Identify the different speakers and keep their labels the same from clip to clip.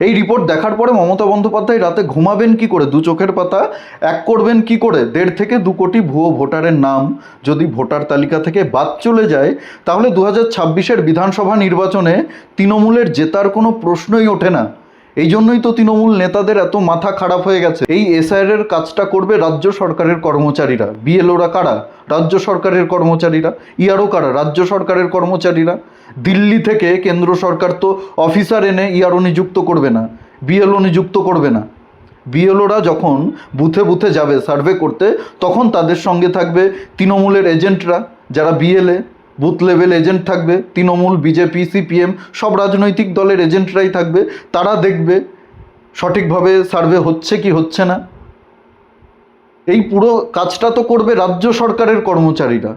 Speaker 1: এই রিপোর্ট দেখার পরে মমতা বন্দ্যোপাধ্যায় রাতে ঘুমাবেন কি করে? দু চোখের পাতা, এক করবেন কি করে? দেড় থেকে দু কোটি ভুয়ো ভোটারের নাম যদি ভোটার তালিকা থেকে বাদ চলে যায়, তাহলে দু হাজার বিধানসভা নির্বাচনে তৃণমূলের জেতার কোনো প্রশ্নই ওঠে না। এই জন্যই তো তৃণমূল নেতাদের এত মাথা খারাপ হয়ে গেছে। এই এসআইআর এর কাজটা করবে রাজ্য সরকারের কর্মচারীরা। বিএলওরা কারা? রাজ্য সরকারের কর্মচারীরা? ইয়ারও কারা? রাজ্য সরকারের কর্মচারীরা? দিল্লি থেকে কেন্দ্র সরকার তো অফিসার এনে ইয়ারও নিযুক্ত করবে না। বিএলও নিযুক্ত করবে না। বিএলওরা যখন বুথে বুথে যাবে সার্ভে করতে, তখন তাদের সঙ্গে থাকবে তৃণমূলের এজেন্টরা, যারা বিএলএ বুথ লেভেল এজেন্ট থাকবে, তৃণমূল, বিজেপি, সিপিএম, সব রাজনৈতিক দলের এজেন্টরাই থাকবে, তারা দেখবে সঠিকভাবে সার্ভে হচ্ছে কি হচ্ছে না। এই পুরো কাজটা তো করবে রাজ্য সরকারের কর্মচারীরা।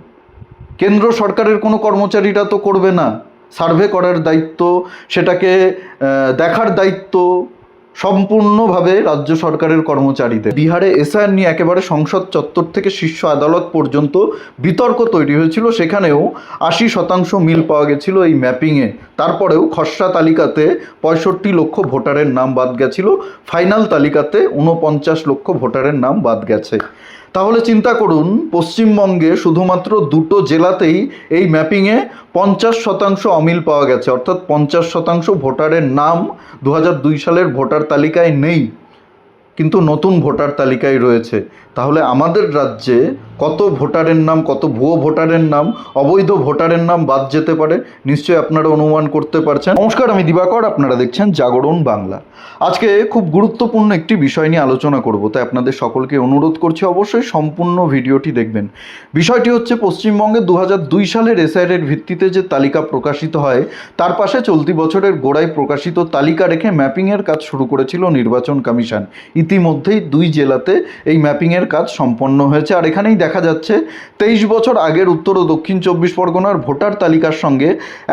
Speaker 1: কেন্দ্র সরকারের কোনো কর্মচারীরা তো করবে না। সার্ভে করার দায়িত্ব, সেটাকে দেখার দায়িত্ব সম্পূর্ণভাবে রাজ্য সরকারের কর্মচারীদের। বিহারে এসআইআর নিয়ে একেবারে সংসদ চত্বর থেকে শীর্ষ আদালত পর্যন্ত বিতর্ক তৈরি হয়েছিল। সেখানেও আশি শতাংশ মিল পাওয়া গেছিল এই ম্যাপিংয়ে। তারপরেও খসড়া তালিকাতে পঁয়ষট্টি লক্ষ ভোটারের নাম বাদ গেছিল। ফাইনাল তালিকাতে ঊনপঞ্চাশ লক্ষ ভোটারের নাম বাদ গেছে। তাহলে চিন্তা করুন, পশ্চিমবঙ্গে শুধুমাত্র দুটো জেলাতেই এই ম্যাপিংয়ে পঞ্চাশ শতাংশ অমিল পাওয়া গেছে। অর্থাৎ পঞ্চাশ শতাংশ ভোটারের নাম দু সালের ভোটার তালিকায় নেই। কিন্তু নতুন ভোটার তালিকায় রয়েছে। তাহলে আমাদের রাজ্যে কত ভোটারের নাম, কত ভুয়ো ভোটারের নাম, অবৈধ ভোটারের নাম বাদ যেতে পারে? নিশ্চয়ই আপনারা অনুমান করতে পারছেন। নমস্কার, আমি দিবাকর, আপনারা দেখছেন জাগরণ বাংলা। আজকে খুব গুরুত্বপূর্ণ একটি বিষয় নিয়ে আলোচনা করব, তাই আপনাদের সকলকে অনুরোধ করছি অবশ্যই সম্পূর্ণ ভিডিওটি দেখবেন। বিষয়টি হচ্ছে পশ্চিমবঙ্গে দু সালের এসআইআর ভিত্তিতে যে তালিকা প্রকাশিত হয়, তার পাশে চলতি বছরের গোড়ায় প্রকাশিত তালিকা রেখে ম্যাপিংয়ের কাজ শুরু করেছিল নির্বাচন কমিশন। ইতিমধ্যেই দুই জেলাতে এই ম্যাপিংয়ের কাজ সম্পন্ন হয়েছে। আর এখানেই দেখা যাচ্ছে, তেইশ বছর আগের উত্তর ও দক্ষিণ চব্বিশ পরগনার ভোটার তালিকার সঙ্গে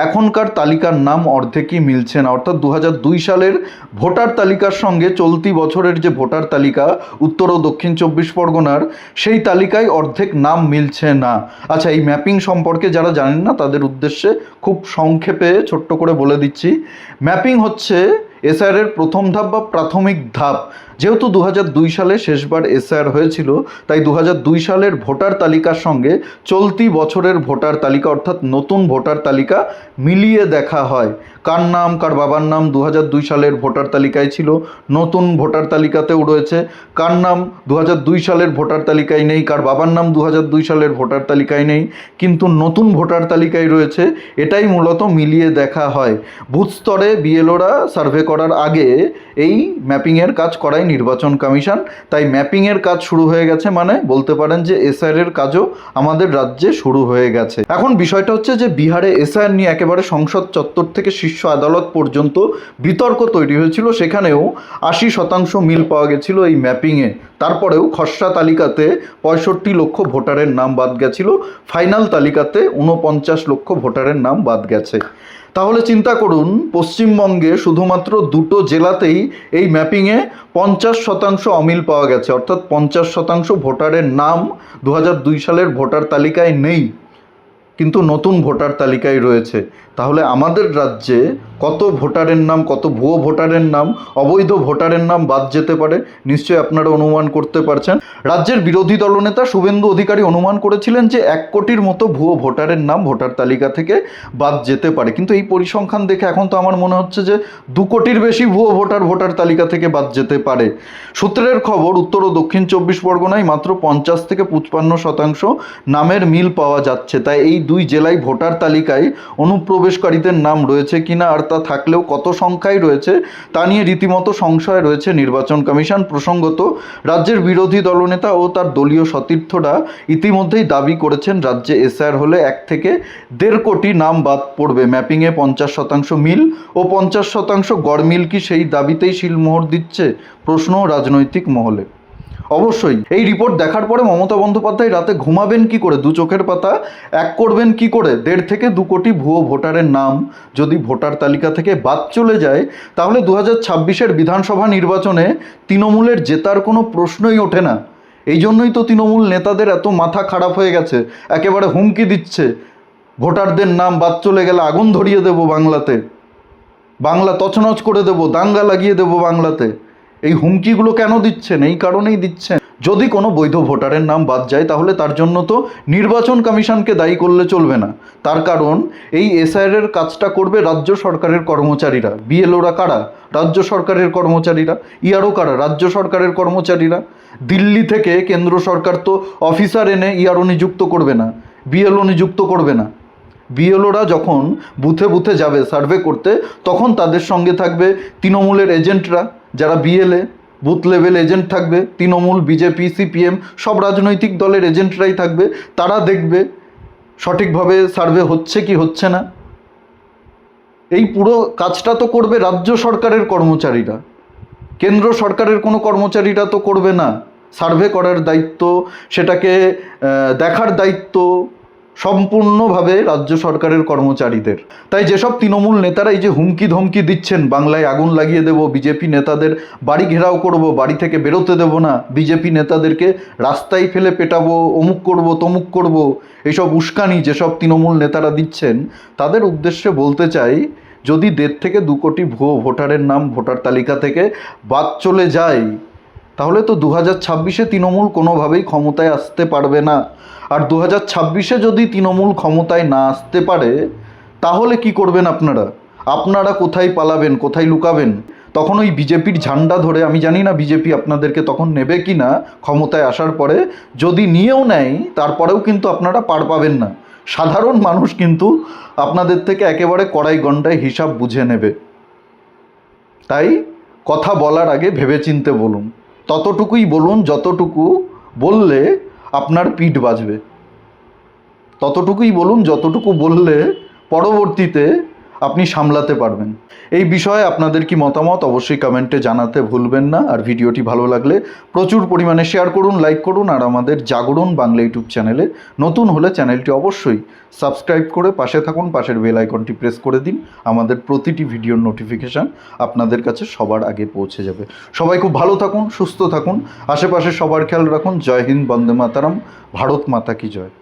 Speaker 1: এখনকার তালিকার নাম অর্ধেকই মিলছে না। অর্থাৎ দু সালের ভোটার তালিকার সঙ্গে চলতি বছরের যে ভোটার তালিকা উত্তর ও দক্ষিণ চব্বিশ পরগনার, সেই তালিকায় অর্ধেক নাম মিলছে না। আচ্ছা এই ম্যাপিং সম্পর্কে যারা জানেন না, তাদের উদ্দেশ্যে খুব সংক্ষেপে ছোট্ট করে বলে দিচ্ছি। ম্যাপিং হচ্ছে এসআর এর প্রথম ধাপ বা প্রাথমিক ধাপ। যেহেতু দু সালে শেষবার এসআর হয়েছিল, তাই দু সালের ভোটার তালিকার সঙ্গে চলতি বছরের ভোটার তালিকা অর্থাৎ নতুন ভোটার তালিকা মিলিয়ে দেখা হয়। কার নাম, কার বাবার নাম দু সালের ভোটার তালিকায় ছিল, নতুন ভোটার তালিকাতেও রয়েছে। কার নাম দু সালের ভোটার তালিকায় নেই, কার বাবার নাম দু সালের ভোটার তালিকায় নেই, কিন্তু নতুন ভোটার তালিকায় রয়েছে, এটাই মূলত মিলিয়ে দেখা হয়। বুথ স্তরে বিএলওরা সার্ভে করার আগে এই ম্যাপিংয়ের কাজ করায় নির্বাচন কমিশন। তাই ম্যাপিংয়ের কাজ শুরু হয়ে গেছে মানে বলতে পারেন যে এসআর এর কাজও আমাদের রাজ্যে শুরু হয়ে গেছে। এখন বিষয়টা হচ্ছে যে বিহারে এসআর নিয়ে একেবারে সংসদ চত্বর থেকে শীর্ষ আদালত পর্যন্ত বিতর্ক তৈরি হয়েছিল। সেখানেও আশি শতাংশ মিল পাওয়া গেছিল এই ম্যাপিংয়ে। তারপরেও খসড়া তালিকাতে পঁয়ষট্টি লক্ষ ভোটারের নাম বাদ গেছিল। ফাইনাল তালিকাতে ঊনপঞ্চাশ লক্ষ ভোটারের নাম বাদ গেছে। তাহলে চিন্তা করুন, পশ্চিমবঙ্গে শুধুমাত্র দুটো জেলাতেই এই ম্যাপিংয়ে পঞ্চাশ শতাংশ অমিল পাওয়া গেছে। অর্থাৎ পঞ্চাশ শতাংশ ভোটারের নাম দু সালের ভোটার তালিকায় নেই। কিন্তু নতুন ভোটার তালিকায় রয়েছে। তাহলে আমাদের রাজ্যে কত ভোটারের নাম, কত ভুয়ো ভোটারের নাম, অবৈধ ভোটারের নাম বাদ যেতে পারে? নিশ্চয়ই আপনারা অনুমান করতে পারছেন। রাজ্যের বিরোধী দলনেতা শুভেন্দু অধিকারী অনুমান করেছিলেন যে এক কোটির মতো ভুয়ো ভোটারের নাম ভোটার তালিকা থেকে বাদ যেতে পারে। কিন্তু এই পরিসংখ্যান দেখে এখন তো আমার মনে হচ্ছে যে দু কোটির বেশি ভুয়ো ভোটার ভোটার তালিকা থেকে বাদ যেতে পারে। সূত্রের খবর, উত্তর ও দক্ষিণ চব্বিশ পরগনায় মাত্র পঞ্চাশ থেকে পঁচপান্ন শতাংশ নামের মিল পাওয়া যাচ্ছে। তাই এই দুই জেলায় ভোটার তালিকায় অনুপ্রবেশকারীদের নাম রয়েছে কিনা আর তা থাকলেও কত সংখ্যায় রয়েছে তা নিয়ে রীতিমতো সংশয় রয়েছে নির্বাচন কমিশন। প্রসঙ্গত, রাজ্যের বিরোধী দলনেতা ও তার দলীয় সতীর্থরা ইতিমধ্যেই দাবি করেছেন, রাজ্যে এসআর হলে এক থেকে দেড় কোটি নাম বাদ পড়বে। ম্যাপিংয়ে পঞ্চাশ শতাংশ মিল ও পঞ্চাশ শতাংশ গড় মিল কি সেই দাবিতেই শিলমোহর দিচ্ছে প্রশ্ন রাজনৈতিক মহলে। অবশ্যই। এই রিপোর্ট দেখার পরে মমতা বন্দ্যোপাধ্যায় রাতে ঘুমাবেন কি করে? দু চোখের পাতা, এক করবেন কি করে? দেড় থেকে দু কোটি ভুয়ো ভোটারের নাম যদি ভোটার তালিকা থেকে বাদ চলে যায়, তাহলে দু হাজার ছাব্বিশের বিধানসভা নির্বাচনে তৃণমূলের জেতার কোনো প্রশ্নই ওঠে না। এই জন্যই তো তৃণমূল নেতাদের এত মাথা খারাপ হয়ে গেছে। একেবারে হুমকি দিচ্ছে। ভোটারদের নাম বাদ চলে গেলে আগুন ধরিয়ে দেবো বাংলাতে। বাংলা তছনছ করে দেব, দাঙ্গা লাগিয়ে দেব বাংলাতে। এই হুমকিগুলো কেন দিচ্ছেন? এই কারণেই দিচ্ছেন। যদি কোনো বৈধ ভোটারের নাম বাদ যায়, তাহলে তার জন্য তো নির্বাচন কমিশনকে দায়ী করলে চলবে না। তার কারণ, এই এসআইআর কাজটা করবে রাজ্য সরকারের কর্মচারীরা। বিএলওরা কারা? রাজ্য সরকারের কর্মচারীরা। ইয়ারও কারা? রাজ্য সরকারের কর্মচারীরা। দিল্লি থেকে কেন্দ্র সরকার তো অফিসার এনে ইয়ারও নিযুক্ত করবে না। বিএলও নিযুক্ত করবে না। বিএলওরা যখন বুথে বুথে যাবে সার্ভে করতে, তখন তাদের সঙ্গে থাকবে তৃণমূলের এজেন্টরা। যারা বিএলএ বুথ লেভেল এজেন্ট থাকবে, তৃণমূল বিজেপি সিপিএম সব রাজনৈতিক দলের এজেন্টরাই থাকবে, তারা দেখবে সঠিকভাবে সার্ভে হচ্ছে কি হচ্ছে না। এই পুরো কাজটা তো করবে রাজ্য সরকারের কর্মচারীরা। কেন্দ্র সরকারের কোনো কর্মচারীরা তো করবে না। সার্ভে করার দায়িত্ব, সেটাকে দেখার দায়িত্ব সম্পূর্ণভাবে রাজ্য সরকারের কর্মচারীদের। তাই যেসব তৃণমূল নেতারা এই যে হুমকি ধমকি দিচ্ছেন, বাংলায় আগুন লাগিয়ে দেব, বিজেপি নেতাদের বাড়ি ঘেরাও করব, বাড়ি থেকে বেরোতে দেব না, বিজেপি নেতাদেরকে রাস্তায় ফেলে পেটাবো, অমুক করব, তমুক করব এইসব উস্কানি যেসব তৃণমূল নেতারা দিচ্ছেন, তাদের উদ্দেশ্যে বলতে চাই, যদি দেড় থেকে দু কোটি ভুয়ো ভোটারের নাম ভোটার তালিকা থেকে বাদ চলে যায় তাহলে তো দু হাজার ছাব্বিশে তৃণমূল কোনোভাবেই ক্ষমতায় আসতে পারবে না। আর দু হাজার ছাব্বিশে যদি তৃণমূল ক্ষমতায় না আসতে পারে, তাহলে কি করবেন আপনারা? আপনারা কোথায় পালাবেন, কোথায় লুকাবেন? তখন ওই বিজেপির ঝান্ডা ধরে, আমি জানি না বিজেপি আপনাদেরকে তখন নেবে কি না ক্ষমতায় আসার পরে, যদি নিয়েও নেয়, তারপরেও কিন্তু আপনারা পার পাবেন না। সাধারণ মানুষ কিন্তু আপনাদের থেকে একেবারে কড়াই গন্ডায় হিসাব বুঝে নেবে। তাই কথা বলার আগে ভেবেচিন্তে বলুন। ততটুকুই বলুন যতটুকু বললে আপনার পিঠ বাজবে। ততটুকুই বলুন যতটুকু বললে পরবর্তীতে আপনি সামলাতে পারবেন। এই বিষয়ে আপনাদের কি মতামত অবশ্যই কমেন্টে জানাতে ভুলবেন না। আর ভিডিওটি ভালো লাগলে প্রচুর পরিমাণে শেয়ার করুন, লাইক করুন, আর আমাদের জাগরণ বাংলা ইউটিউব চ্যানেলে নতুন হলে চ্যানেলটি অবশ্যই সাবস্ক্রাইব করে পাশে থাকুন, পাশের বেল আইকনটি প্রেস করে দিন। আমাদের প্রতিটি ভিডিওর নোটিফিকেশান আপনাদের কাছে সবার আগে পৌঁছে যাবে। সবাই খুব ভালো থাকুন, সুস্থ থাকুন। আশেপাশে সবার খেয়াল রাখুন। জয় হিন্দ, বন্দে মাতারাম। ভারত মাতা কি জয়।